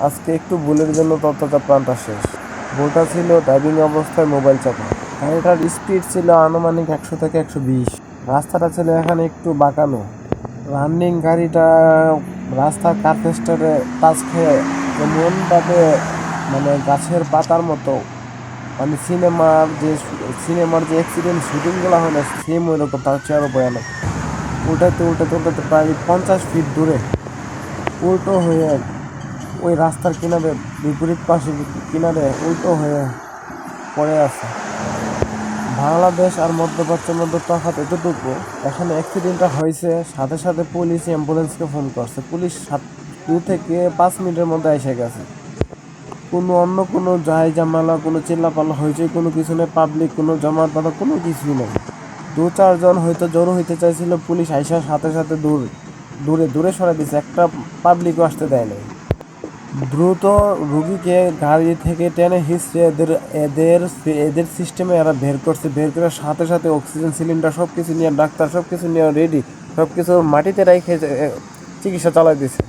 আজকে একটু ভুলের জন্য ততটা প্রাণটা শেষ। ভুলটা ছিল ড্রাইভিং অবস্থায় মোবাইল চাপা। গাড়িটার স্পিড ছিল আনুমানিক একশো থেকে একশো বিশ। রাস্তাটা ছিল এখানে একটু বাঁকানো। রানিং গাড়িটা রাস্তার কার্পেস্টারে টাচ খেয়ে এমনভাবে মানে গাছের পাতার মতো মানে সিনেমার যে সিনেমার যে অ্যাক্সিডেন্ট শুটিংগুলো হয় না সেম ওই রকম, তার চেয়ে আরও ভয়ানক। উল্টাতে উল্টাতে উল্টাতে প্রায় পঞ্চাশ ফিট দূরে উল্টো হয়ে ওই রাস্তার কিনারে, বিপরীত পাশে কিনারে উল্টো হয়ে পড়ে আছে। বাংলাদেশ আর মধ্যপ্রাচ্যের মধ্যে তফাৎ এতটুকু, এখানে অ্যাক্সিডেন্টটা হয়েছে, সাথে সাথে পুলিশ অ্যাম্বুলেন্সকে ফোন করছে। পুলিশ সাত, দু থেকে পাঁচ মিনিটের মধ্যে এসে গেছে। কোনো অন্য কোনো যাই জামালা, কোনো চিল্লাপাল্লা হয়েছে, কোনো কিছু নেই পাবলিক কোনো জমাট বাঁধা কোনো কিছুই নেই। দু চারজন হয়তো জড়ো হইতে চাইছিল, পুলিশ আইসার সাথে সাথে দূর, দূরে দূরে সরে দিছে, একটা পাবলিকও আসতে দেয় নাই দ্রুত রুগীকে গাড়ি থেকে টেনে হিসছে এদের এদের এদের সিস্টেমে এরা বের করছে। বের করার সাথে সাথে অক্সিজেন সিলিন্ডার সব কিছু নিয়ে ডাক্তার সব কিছু নিয়ে রেডি সব কিছু মাটিতে রেখে চিকিৎসা চালাই দিছে।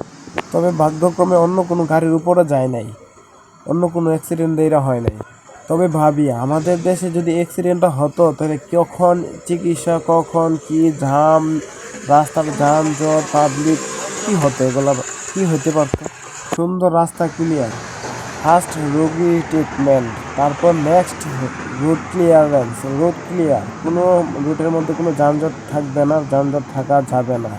তবে ভাগ্যক্রমে অন্য কোনো গাড়ির উপরে যায় নাই। অন্য কোনো অ্যাক্সিডেন্ট এরা হয় নাই। তবে ভাবি, আমাদের দেশে যদি অ্যাক্সিডেন্টটা হতো, তাহলে কখন চিকিৎসা, কখন কি জাম রাস্তার যান জট পাবলিক কি হতো এগুলো, কি হতে পারতো? সুন্দর রাস্তা ক্লিয়ার ফার্স্ট রোগী ট্রিটমেন্ট তারপর next route clearance route clear কোনো রুটের মধ্যে কোনো যানজট থাকবে না, যানজট থাকা যাবে না।